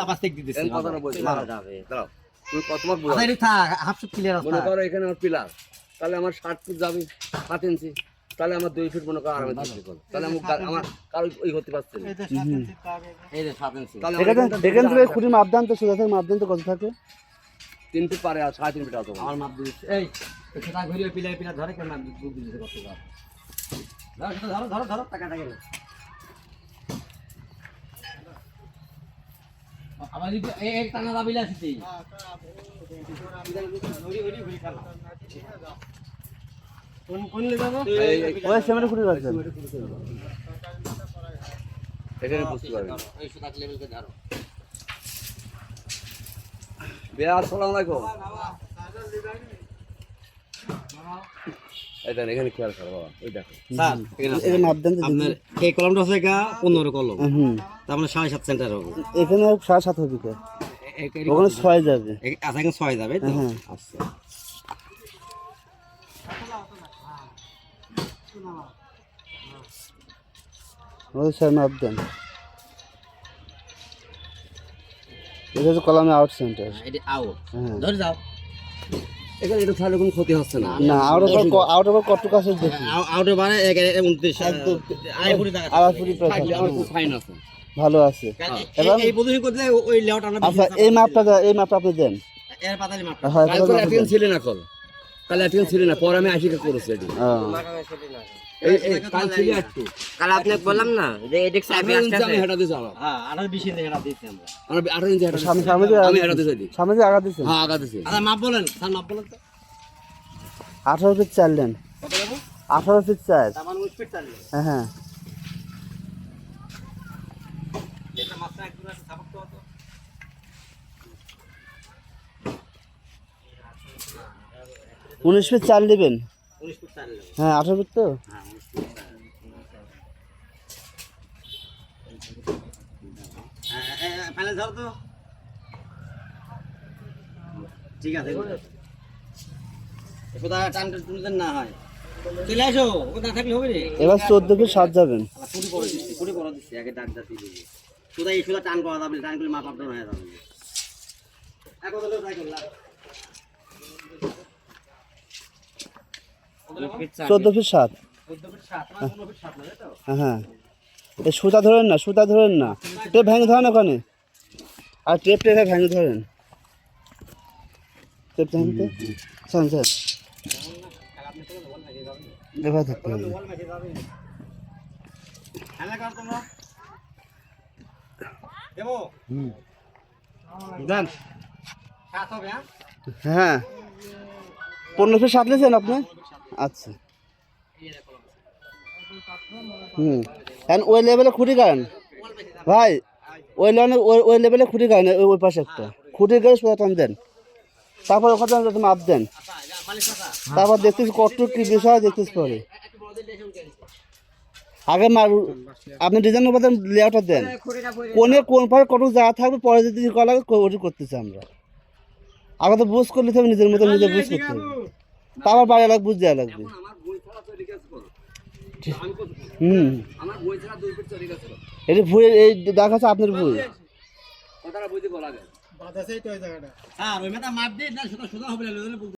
আবার চেক দিতেছি দাঁড়াও তুমি কত? আচ্ছা থাক হাফ ফুট ক্লিয়ার আছে মনে করো এখানে আমার পিলার। তাহলে আমার ষাট ফুট যাবে সাত ইঞ্চি। তাহলে আমার দুই ফিট মনে করো ইঞ্চি তাহলে আমার কারও ওই হতে পারছে না। এই যে সাত ইঞ্চি তাহলে আমার এখানে এখানটা এখান দুটো থেকে মাপদান তো থেকে মাপদান তো কত থাকে তিন ফিট পারে আর সাড়ে তিন ফিট আছে। আমার মাপ দিচ্ছে এই তাক ঘুরিয়ে পিলাই পিলাই ধরে কেন মাপ সেটা ধরো ধরো ধরো টাকা টাকা এই এক টানা দাবিলে আসিছি কোন কোন লে যাব ওই সেমেন্ট খুঁটি রাখছেন এখানে বুঝতে এই দেখেন এখানে খেয়াল করো ওই দেখো। স্যার এখানে মাপদান আপনার এই কলমটা হচ্ছে গা পনেরো কলম। হুম তার মানে সাড়ে সাত সেন্টার হবে। এখানে সাড়ে সাত হবে ওখানে ছয় যাবে। আচ্ছা এখানে ছয় যাবে হ্যাঁ। আচ্ছা। এটা হচ্ছে কলামে আউট সেন্টার এটি আউট ধরে যাও। এখানে এটা তাহলে কোনো ক্ষতি হচ্ছে না। না আউট অফ আউট অফ কত কাছে দেখি? আউটে টাকা ফাইন আছে। ভালো আছে। এই পদ্ধতি করতে ওই আচ্ছা এই মাপটা এই মাপটা আপনি দেন। এর পাতালি মাপটা হয় কাল তো অ্যাটেন্ড ছিল না কল। কাল অ্যাটেন্ড ছিল না পরে আমি আশিকা করেছি এটি। কাল ছিল একটু কাল আপনাকে বললাম না যে এদিক আমি হেঁটা হ্যাঁ আঠারো বিশ ইঞ্চি এটা দিচ্ছি আমরা। আমার আঠারো ইঞ্চি হেঁটা সামনে সামনে আমি হেঁটা দিয়েছি সামনে আগা দিচ্ছেন হ্যাঁ আগা দিয়েছি মাপ বলেন। স্যার মাপ বলেন তো। আঠারো ফিট চার লেন। কত দেবো আঠারো ফিট চার। তার উনিশ ফিট চালিয়ে হ্যাঁ হ্যাঁ। এটা মাত্রা একদম সাপোর্ট তো হতো উনিশ ফিট চার নেবেন? হ্যাঁ আঠারো ফিট তো? হ্যাঁ। ফাইনাল ধরো তো। ঠিক আছে। টান না হয়। চলে আসো ও না থাকলে হবে রে। এবার চোদ্দ সাত যাবেন। করে দিচ্ছি পুরি করে দিচ্ছি আগে ডাক ডাক দিয়ে সুদা এই সুদা টান করা যাবে? না, টান করলে মাপ আপ হয়ে যাবে। এক কথা ট্রাই করলাম। চোদ্দ ফিট সাত। চোদ্দ ফিট সাত না পনেরো ফিট সাত না তাই তো? হ্যাঁ হ্যাঁ। সুতা ধরেন না সুতা ধরেন না। টেপ ভেঙে ধরেন ওখানে। আর টেপ টেপে ভেঙে ধরেন। টেপ ভেঙে স্যার স্যার এবার ধরতে হবে। হ্যাঁ? হ্যাঁ। পনেরো ফিট সাত নিয়েছেন আপনি? আচ্ছা। হুম। ওই লেভেলে খুঁটি গাড়েন ভাই ওই লেভেলে ওই ওই লেভেলে খুঁটি গাড়েন ওই ওই পাশে একটা। খুঁটি গেলে সোজা টান দেন। তারপর ওখানে মাপ দেন। তারপর দেখতেছি কত কি বিষয় দেখতেছি পরে। আগে মার আপনি ডিজাইন অনুপাতে লেআউটটা দেন। কোনে কোন পারে কত যা থাকবে পরে যদি করা লাগে ওটি করতেছি আমরা। আগে তো বুঝ করলে হবে নিজের মতো নিজে বুঝ করতে হবে। তারপর বাইরে লাগবে বুঝ দেওয়া লাগবে। হুম। আমার বই ছাড়া দুই ফিট চলে গেছে এটি ভুল এই দেখাচ্ছে আপনার ভুল কথাটা বুঝতে বলা যায়। হ্যাঁ ওই মেটা মাপ দিয়ে না সুদা সোজা হবে না